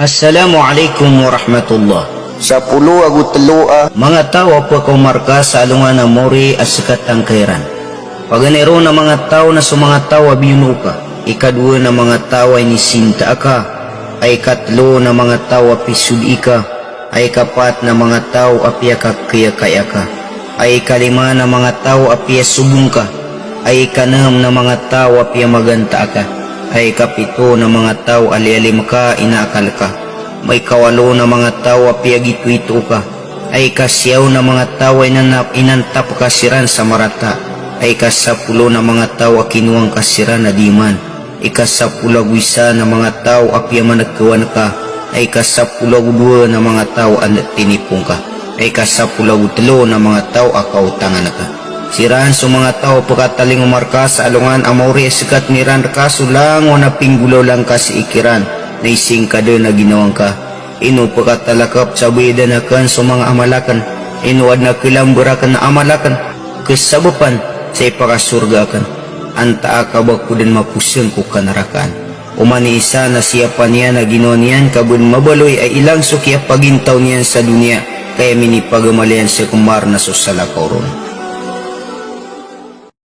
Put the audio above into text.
Assalamualaikum warahmatullah. Sa pulo agu telua Mga tao po ko marka sa alungan na mori at sikat ang kairan. Paganero na mga tao na sa mga tao abiyuno ka. Ikadua na mga tao ay nisinta ka. Ay katlo na mga tao apisud ka. Ay kapat na mga tao apya ka kaya kaya ka. Ay kalima na mga tao apya subong ka. Ay kanam na mga tao apya maganta ka. Ay kapito na mga tao ali-alim ka inaakal ka. May kawalo na mga tao apiyagitwito ka. Ay kasyaw na mga tao ay nanap inantap kasiran sa marata. Ay kasapulo na mga tao kinuwang kasiran na diman. Ikasapulo wisa na mga tao apya managkawan ka. Ay kasapulo dua na mga tao ang tinipong ka. Ay kasapulo telo na mga tao akautangan ka. Sirahan sa mga tao pagkataling umarka sa alungan amori sikat niran kaso lang o napinggulo lang ka si ikiran na ising ka doon na ginawang ka. Ino pagkatalakap sa bida na kan sa mga amalakan. Inuad na kilamburakan na amalakan. Kesabapan sa ipakasurga kan. Anta akabak ko din mapusyon ko kanarakan. Umani isa na siya pa niya na ginawa niyan kabun mabaloy ay ilang sukya pagintaw niyan sa dunia kaya minipagumalian siya kumar na susalakaw ron.